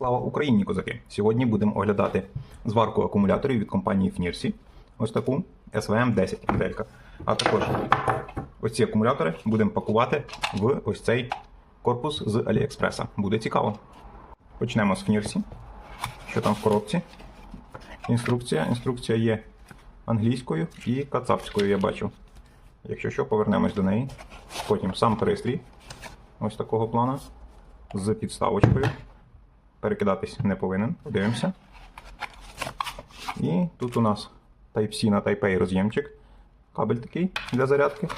Слава Україні, козаки! Сьогодні будемо оглядати зварку акумуляторів від компанії Фнірсі. Ось таку SVM 10 моделька. А також ось ці акумулятори будемо пакувати в ось цей корпус з Аліекспреса. Буде цікаво. Почнемо з Фнірсі. Що там в коробці? Інструкція. Інструкція є англійською і кацапською, я бачу. Якщо що, повернемось до неї. Потім сам пристрій. Ось такого плану. З підставочкою перекидатись не повинен. Подивимося. І тут у нас Type-C на Type-A роз'ємчик. Кабель такий для зарядки.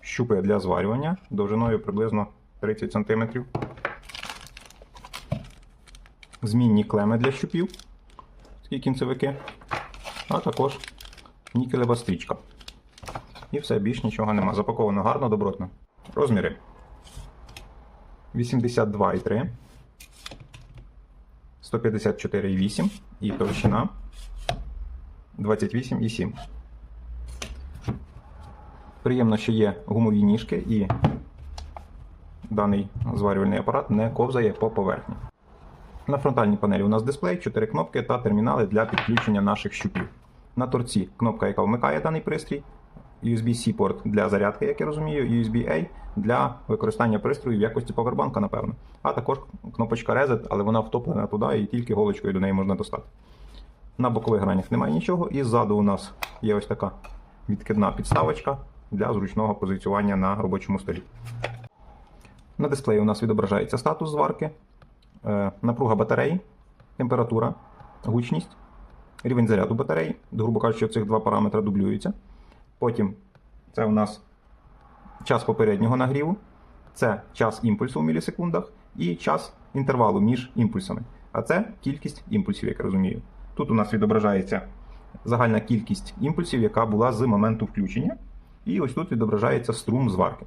Щупи для зварювання довжиною приблизно 30 см. Змінні клеми для щупів. Такі кінцевики. А також нікелева стрічка. І все, більш нічого нема. Запаковано гарно, добротно. Розміри 82,3. 154,8 і товщина 28,7. Приємно, що є гумові ніжки і даний зварювальний апарат не ковзає по поверхні. На фронтальній панелі у нас дисплей, 4 кнопки та термінали для підключення наших щупів. На торці кнопка, яка вмикає даний пристрій, USB-C порт для зарядки, як я розумію, USB-A для використання пристрою в якості повербанка, напевно. А також кнопочка Reset, але вона втоплена туди і тільки голочкою до неї можна достати. На бокових гранях немає нічого, і ззаду у нас є ось така відкидна підставочка для зручного позиціювання на робочому столі. На дисплеї у нас відображається статус зварки, е, напруга батареї, температура, гучність, рівень заряду батареї. Грубо кажучи, цих два параметри дублюються. Потім це у нас час попереднього нагріву, це час імпульсу в мілісекундах і час інтервалу між імпульсами. А це кількість імпульсів, як я розумію. Тут у нас відображається загальна кількість імпульсів, яка була з моменту включення. І ось тут відображається струм зварки.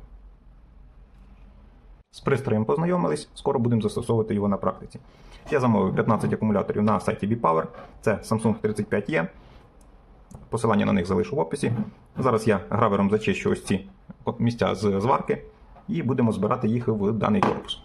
З пристроєм познайомились, скоро будемо застосовувати його на практиці. Я замовив 15 акумуляторів на сайті B-Power. Це Samsung 35E. Посилання на них залишу в описі. Зараз я гравером зачищу ось ці місця з зварки і будемо збирати їх в даний корпус.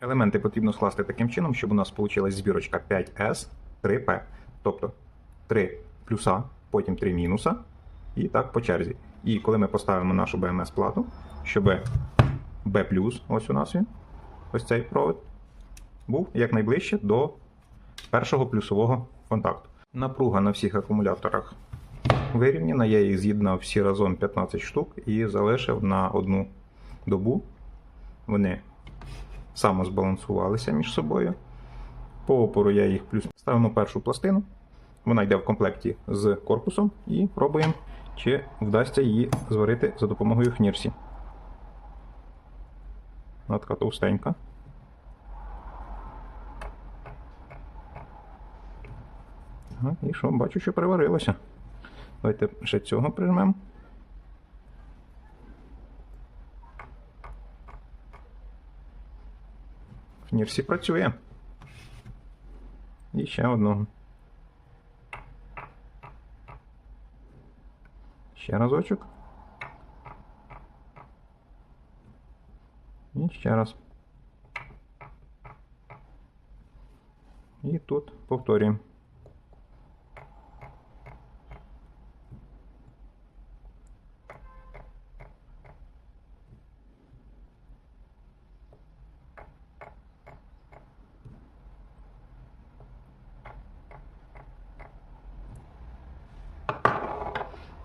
Елементи потрібно скласти таким чином, щоб у нас вийшла збірочка 5S, 3P. Тобто 3 плюса, потім 3 мінуса, і так по черзі. І коли ми поставимо нашу BMS плату, щоб B, ось у нас він, ось цей провід, був якнайближче до першого плюсового контакту. Напруга на всіх акумуляторах вирівняна, я їх з'єднав всі разом 15 штук і залишив на одну добу. Вони самозбалансувалися між собою. По опору я їх плюс ставимо першу пластину. Вона йде в комплекті з корпусом і пробуємо, чи вдасться її зварити за допомогою фнірсі. Вона така товстенька. Ага, і що, бачу, що приварилося. Давайте ще цього прижмемо. Фнірсі працює. І ще одного. Ще разочок. І ще раз. І тут повторюємо.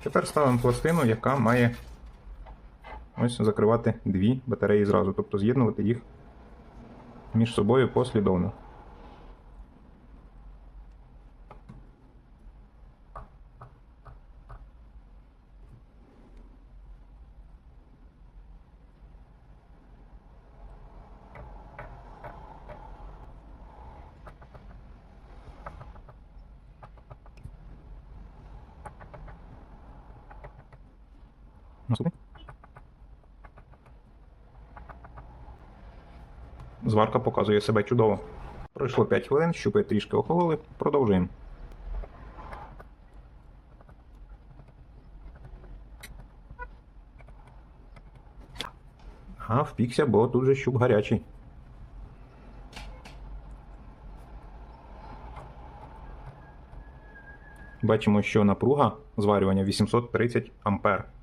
Тепер ставимо пластину, яка має ось закривати дві батареї зразу, тобто з'єднувати їх між собою послідовно. Наступний. Зварка показує себе чудово. Пройшло 5 хвилин, щупи трішки охололи. Продовжуємо. А, впікся, бо тут же щуп гарячий. Бачимо, що напруга зварювання 830 ампер.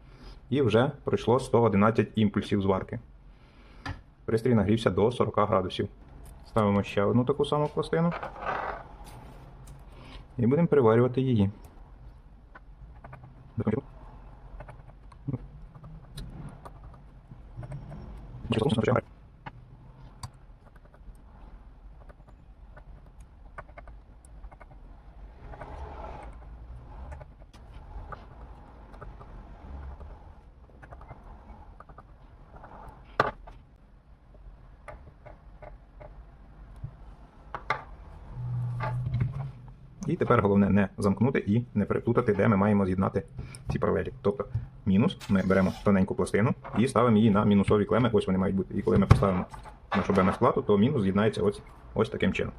І вже пройшло 111 імпульсів зварки. Пристрій нагрівся до 40 градусів. Ставимо ще одну таку саму пластину. І будемо переварювати її. І тепер головне не замкнути і не переплутати, де ми маємо з'єднати ці паралелі. Тобто мінус, ми беремо тоненьку пластину і ставимо її на мінусові клеми, ось вони мають бути. І коли ми поставимо нашу БМС плату, то мінус з'єднається ось, ось таким чином.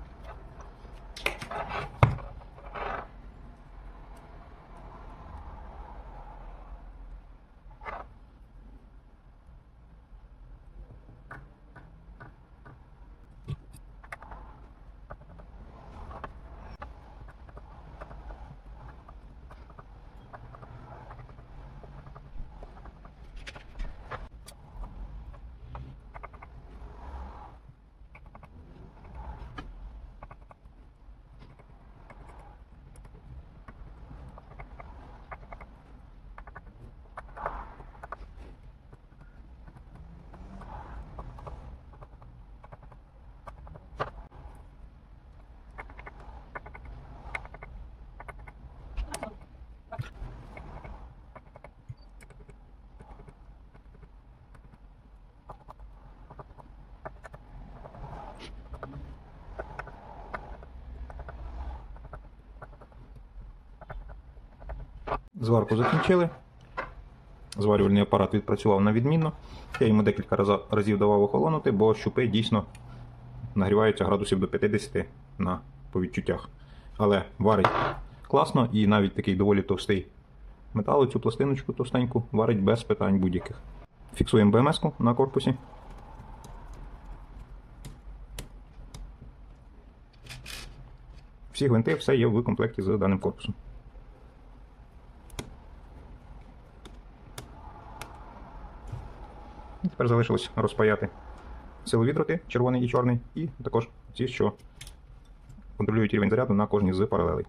Зварку закінчили. Зварювальний апарат відпрацював на відмінно. Я йому декілька разів давав охолонути, бо щупи дійсно нагріваються градусів до 50 на по відчуттях. Але варить класно і навіть такий доволі товстий метал, цю пластиночку товстеньку варить без питань будь-яких. Фіксуємо БМС-ку на корпусі. Всі гвинти, все є в комплекті з даним корпусом. Тепер залишилось розпаяти силові дроти, червоний і чорний, і також ці, що контролюють рівень заряду на кожній з паралелей.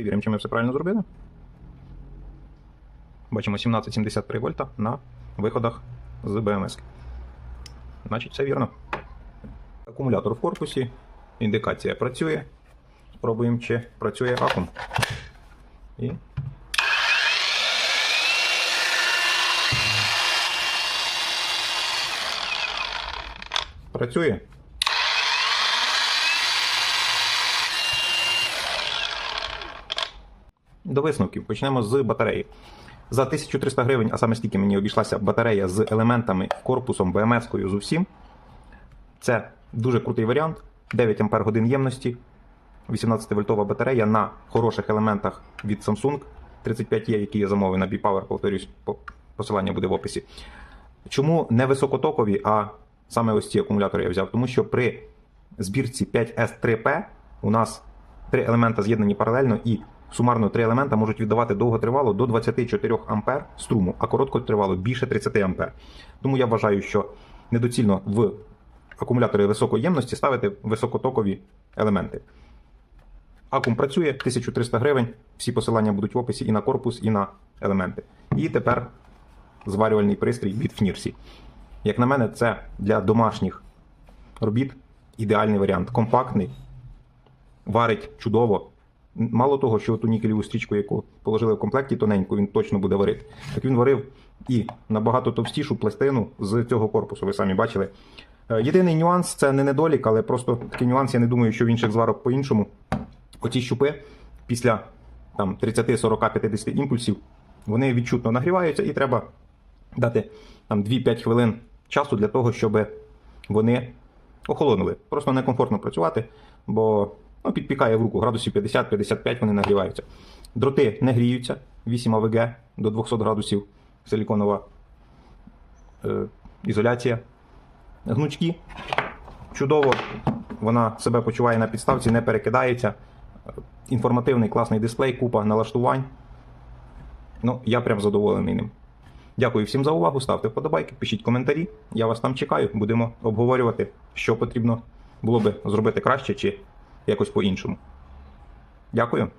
Перевіримо, чи ми все правильно зробили. Бачимо 1773 вольта на виходах з БМС. Значить, все вірно. Акумулятор в корпусі. Індикація працює. Спробуємо, чи працює акум. І. Працює. До висновків почнемо з батареї. За 1300 гривень, а саме стільки мені обійшлася батарея з елементами, корпусом, БМС-кою з усім. Це дуже крутий варіант. 9 Ампер годин ємності, 18-вольтова батарея на хороших елементах від Samsung 35E, які я замовив на B-Power, повторюсь, посилання буде в описі. Чому не високотокові, а саме ось ці акумулятори я взяв? Тому що при збірці 5S3P у нас три елемента з'єднані паралельно і сумарно три елемента можуть віддавати довготривало до 24 ампер струму, а короткотривало більше 30 ампер. Тому я вважаю, що недоцільно в акумулятори високої ємності ставити високотокові елементи. Акум працює 1300 гривень. Всі посилання будуть в описі і на корпус, і на елементи. І тепер зварювальний пристрій від Фнірсі. Як на мене, це для домашніх робіт ідеальний варіант. Компактний, варить чудово. Мало того, що ту нікелеву стрічку, яку положили в комплекті тоненьку, він точно буде варити. Так він варив і набагато товстішу пластину з цього корпусу, ви самі бачили. Е, Єдиний нюанс це не недолік, але просто такий нюанс, я не думаю, що в інших зварок по-іншому. Оці щупи після там, 30, 40, 50 імпульсів вони відчутно нагріваються і треба дати там 2-5 хвилин часу для того, щоб вони охолонули. Просто некомфортно працювати, бо ну, підпікає в руку градусів 50-55 вони нагріваються. Дроти не гріються, 8 АВГ до 200 градусів силіконова е, ізоляція. Гнучки чудово, вона себе почуває на підставці, не перекидається. Інформативний класний дисплей, купа налаштувань. Ну, я прям задоволений ним. Дякую всім за увагу. Ставте вподобайки, пишіть коментарі. Я вас там чекаю. Будемо обговорювати, що потрібно було би зробити краще чи якось по-іншому. Дякую.